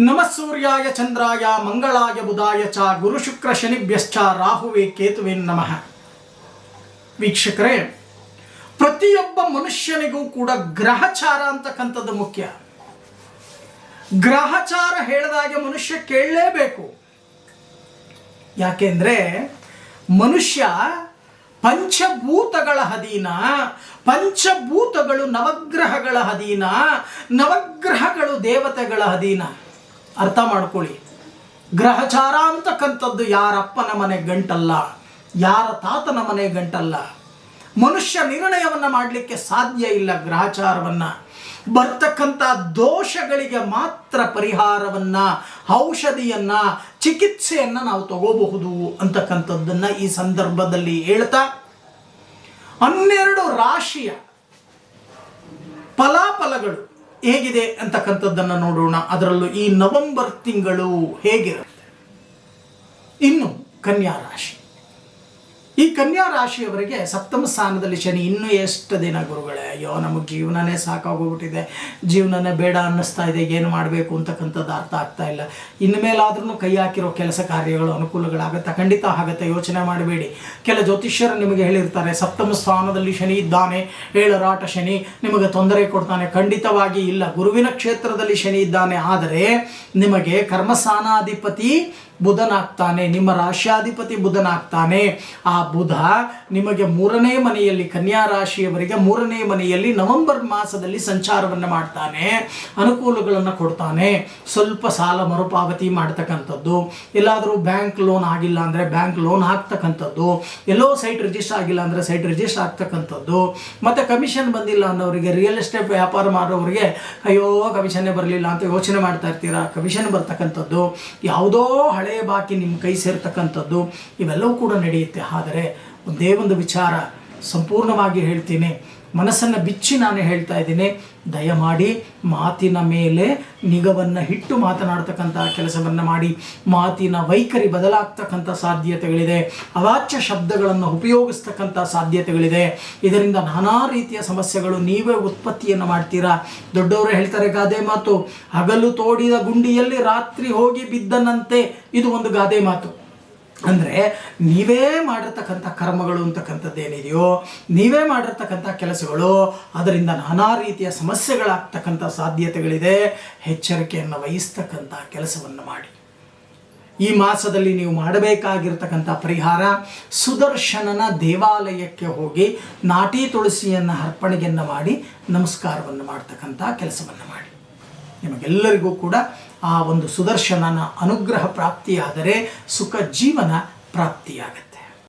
ನಮಃ ಸೂರ್ಯಾಯ ಚಂದ್ರಾಯ ಮಂಗಳಾಯ ಬುಧಾಯ ಚ ಗುರು ಶುಕ್ರ ಶನಿಭ್ಯಶ್ಚ ರಾಹುವೆ ಕೇತುವೆ ನಮಃ ವೀಕ್ಷಕರೇ ಪ್ರತಿಯೊಬ್ಬ ಮನುಷ್ಯನಿಗೂ ಕೂಡ ಗ್ರಹಚಾರ ಅಂತಕ್ಕಂಥದ್ದು ಮುಖ್ಯ. ಗ್ರಹಚಾರ ಹೇಳಿದಾಗೆ ಮನುಷ್ಯ ಕೇಳಲೇಬೇಕು. ಯಾಕೆಂದ್ರೆ ಮನುಷ್ಯ ಪಂಚಭೂತಗಳ ಅಧೀನ, ಪಂಚಭೂತಗಳು ನವಗ್ರಹಗಳ ಅಧೀನ, ನವಗ್ರಹಗಳು ದೇವತೆಗಳ ಅಧೀನ. ಅರ್ಥ ಮಾಡ್ಕೊಳ್ಳಿ. ಗ್ರಹಚಾರ ಅಂತಕ್ಕಂಥದ್ದು ಯಾರಪ್ಪನ ಮನೆ ಗಂಟಲ್ಲ, ಯಾರ ತಾತನ ಮನೆ ಗಂಟಲ್ಲ. ಮನುಷ್ಯ ನಿರ್ಣಯವನ್ನು ಮಾಡಲಿಕ್ಕೆ ಸಾಧ್ಯ ಇಲ್ಲ ಗ್ರಹಚಾರವನ್ನು. ಬರ್ತಕ್ಕಂಥ ದೋಷಗಳಿಗೆ ಮಾತ್ರ ಪರಿಹಾರವನ್ನ, ಔಷಧಿಯನ್ನ, ಚಿಕಿತ್ಸೆಯನ್ನ ನಾವು ತಗೋಬಹುದು ಅಂತಕ್ಕಂಥದ್ದನ್ನ ಈ ಸಂದರ್ಭದಲ್ಲಿ ಹೇಳ್ತಾ, ಹನ್ನೆರಡು ರಾಶಿಯ ಫಲಾಫಲಗಳು. ಹೇಗಿದೆ ಅಂತಕ್ಕಂಥದ್ದನ್ನು ನೋಡೋಣ. ಅದರಲ್ಲೂ ಈ ನವೆಂಬರ್ ತಿಂಗಳು ಹೇಗಿರುತ್ತೆ? ಇನ್ನು ಕನ್ಯಾ ರಾಶಿ. ಈ ಕನ್ಯಾ ರಾಶಿಯವರಿಗೆ ಸಪ್ತಮ ಸ್ಥಾನದಲ್ಲಿ ಶನಿ. ಇನ್ನೂ ಎಷ್ಟು ದಿನ ಗುರುಗಳೇ ಅಯ್ಯೋ, ನಮಗೆ ಜೀವನನೇ ಸಾಕಾಗೋಗ್ಬಿಟ್ಟಿದೆ. ಜೀವನನೇ ಬೇಡ ಅನ್ನಿಸ್ತಾ ಇದೆ. ಏನು ಮಾಡಬೇಕು ಅಂತಕ್ಕಂಥದ್ದು ಅರ್ಥ ಆಗ್ತಾ ಇಲ್ಲ. ಇನ್ನು ಕೈ ಹಾಕಿರೋ ಕೆಲಸ ಕಾರ್ಯಗಳು ಅನುಕೂಲಗಳಾಗುತ್ತೆ? ಖಂಡಿತ ಆಗುತ್ತೆ. ಯೋಚನೆ ಮಾಡಬೇಡಿ. ಕೆಲ ಜ್ಯೋತಿಷ್ಯರು ನಿಮಗೆ ಹೇಳಿರ್ತಾರೆ, ಸಪ್ತಮ ಸ್ಥಾನದಲ್ಲಿ ಶನಿ ಇದ್ದಾನೆ, ಏಳರಾಟ ಶನಿ ನಿಮಗೆ ತೊಂದರೆ ಕೊಡ್ತಾನೆ. ಖಂಡಿತವಾಗಿ ಇಲ್ಲ. ಗುರುವಿನ ಕ್ಷೇತ್ರದಲ್ಲಿ ಶನಿ ಇದ್ದಾನೆ. ಆದರೆ ನಿಮಗೆ ಕರ್ಮಸ್ಥಾನಾಧಿಪತಿ ಬುಧನಾಗ್ತಾನೆ. ನಿಮ್ಮ ರಾಶ್ಯಾಧಿಪತಿ ಬುಧನಾಗ್ತಾನೆ. ಆ ಬುಧ ನಿಮಗೆ ಮೂರನೇ ಮನೆಯಲ್ಲಿ, ಕನ್ಯಾ ರಾಶಿಯವರಿಗೆ ಮೂರನೇ ಮನೆಯಲ್ಲಿ ನವೆಂಬರ್ ಮಾಸದಲ್ಲಿ ಸಂಚಾರವನ್ನು ಮಾಡ್ತಾನೆ, ಅನುಕೂಲಗಳನ್ನು ಕೊಡ್ತಾನೆ, ಸ್ವಲ್ಪ ಸಾಲ ಮರುಪಾವತಿ ಮಾಡ್ತಕ್ಕಂಥದ್ದು, ಎಲ್ಲಾದರೂ ಬ್ಯಾಂಕ್ ಲೋನ್ ಆಗಿಲ್ಲ ಅಂದರೆ ಬ್ಯಾಂಕ್ ಲೋನ್ ಹಾಕ್ತಕ್ಕಂಥದ್ದು, ಎಲ್ಲೋ ಸೈಟ್ ರಿಜಿಸ್ಟರ್ ಆಗಿಲ್ಲ ಅಂದರೆ ಸೈಟ್ ರಿಜಿಸ್ಟರ್ ಆಗ್ತಕ್ಕಂಥದ್ದು ಮತ್ತು ಕಮಿಷನ್ ಬಂದಿಲ್ಲ ಅನ್ನೋರಿಗೆ, ರಿಯಲ್ ಎಸ್ಟೇಟ್ ವ್ಯಾಪಾರ ಮಾಡೋರಿಗೆ, ಅಯ್ಯೋ ಕಮಿಷನ್ನೇ ಬರಲಿಲ್ಲ ಅಂತ ಯೋಚನೆ ಮಾಡ್ತಾ ಇರ್ತೀರಾ? ಕಮಿಷನ್ ಬರ್ತಕ್ಕಂಥದ್ದು, ಯಾವುದೋ ಹಳೆಯ ಬಾಕಿ ನಿಮ್ಮ ಕೈ ಸೇರ್ತಕ್ಕಂಥದ್ದು, ಇವೆಲ್ಲವೂ ಕೂಡ ನಡೆಯುತ್ತೆ. ಆದರೆ ಒಂದೇ ಒಂದು ವಿಚಾರ ಸಂಪೂರ್ಣವಾಗಿ ಹೇಳ್ತೀನಿ. ಮನಸ್ಸನ್ನು ಬಿಚ್ಚಿ ನಾನು ಹೇಳ್ತಾ ಇದ್ದೀನಿ. ದಯಮಾಡಿ ಮಾತಿನ ಮೇಲೆ ನಿಗವನ್ನು ಇಟ್ಟು ಮಾತನಾಡ್ತಕ್ಕಂಥ ಕೆಲಸವನ್ನು ಮಾಡಿ. ಮಾತಿನ ವೈಖರಿ ಬದಲಾಗ್ತಕ್ಕಂಥ ಸಾಧ್ಯತೆಗಳಿದೆ. ಅವಾಚ್ಯ ಶಬ್ದಗಳನ್ನು ಉಪಯೋಗಿಸ್ತಕ್ಕಂಥ ಸಾಧ್ಯತೆಗಳಿದೆ. ಇದರಿಂದ ನಾನಾ ರೀತಿಯ ಸಮಸ್ಯೆಗಳು ನೀವೇ ಉತ್ಪತ್ತಿಯನ್ನು ಮಾಡ್ತೀರಾ? ದೊಡ್ಡವರು ಹೇಳ್ತಾರೆ ಗಾದೆ ಮಾತು, ಹಗಲು ತೋಡಿದ ಗುಂಡಿಯಲ್ಲಿ ರಾತ್ರಿ ಹೋಗಿ ಬಿದ್ದನಂತೆ. ಇದು ಒಂದು ಗಾದೆ ಮಾತು. ಅಂದರೆ ನೀವೇ ಮಾಡಿರ್ತಕ್ಕಂಥ ಕರ್ಮಗಳು ಅಂತಕ್ಕಂಥದ್ದು ಏನಿದೆಯೋ, ನೀವೇ ಮಾಡಿರ್ತಕ್ಕಂಥ ಕೆಲಸಗಳು, ಅದರಿಂದ ನಾನಾ ರೀತಿಯ ಸಮಸ್ಯೆಗಳಾಗ್ತಕ್ಕಂಥ ಸಾಧ್ಯತೆಗಳಿದೆ, ಎಚ್ಚರಿಕೆಯನ್ನು ವಹಿಸ್ತಕ್ಕಂಥ ಕೆಲಸವನ್ನು ಮಾಡಿ. ಈ ಮಾಸದಲ್ಲಿ ನೀವು ಮಾಡಬೇಕಾಗಿರ್ತಕ್ಕಂಥ ಪರಿಹಾರ, ಸುದರ್ಶನನ ದೇವಾಲಯಕ್ಕೆ ಹೋಗಿ ನಾಟಿ ತುಳಸಿಯನ್ನು ಅರ್ಪಣೆಯನ್ನು ಮಾಡಿ ನಮಸ್ಕಾರವನ್ನು ಮಾಡ್ತಕ್ಕಂಥ ಕೆಲಸವನ್ನು ಮಾಡಿ. ನಿಮಗೆಲ್ಲರಿಗೂ ಕೂಡ ಆ ಒಂದು ಸುದರ್ಶನನ ಅನುಗ್ರಹ ಪ್ರಾಪ್ತಿಯಾದರೆ ಸುಖ ಜೀವನ ಪ್ರಾಪ್ತಿಯಾಗತ್ತೆ.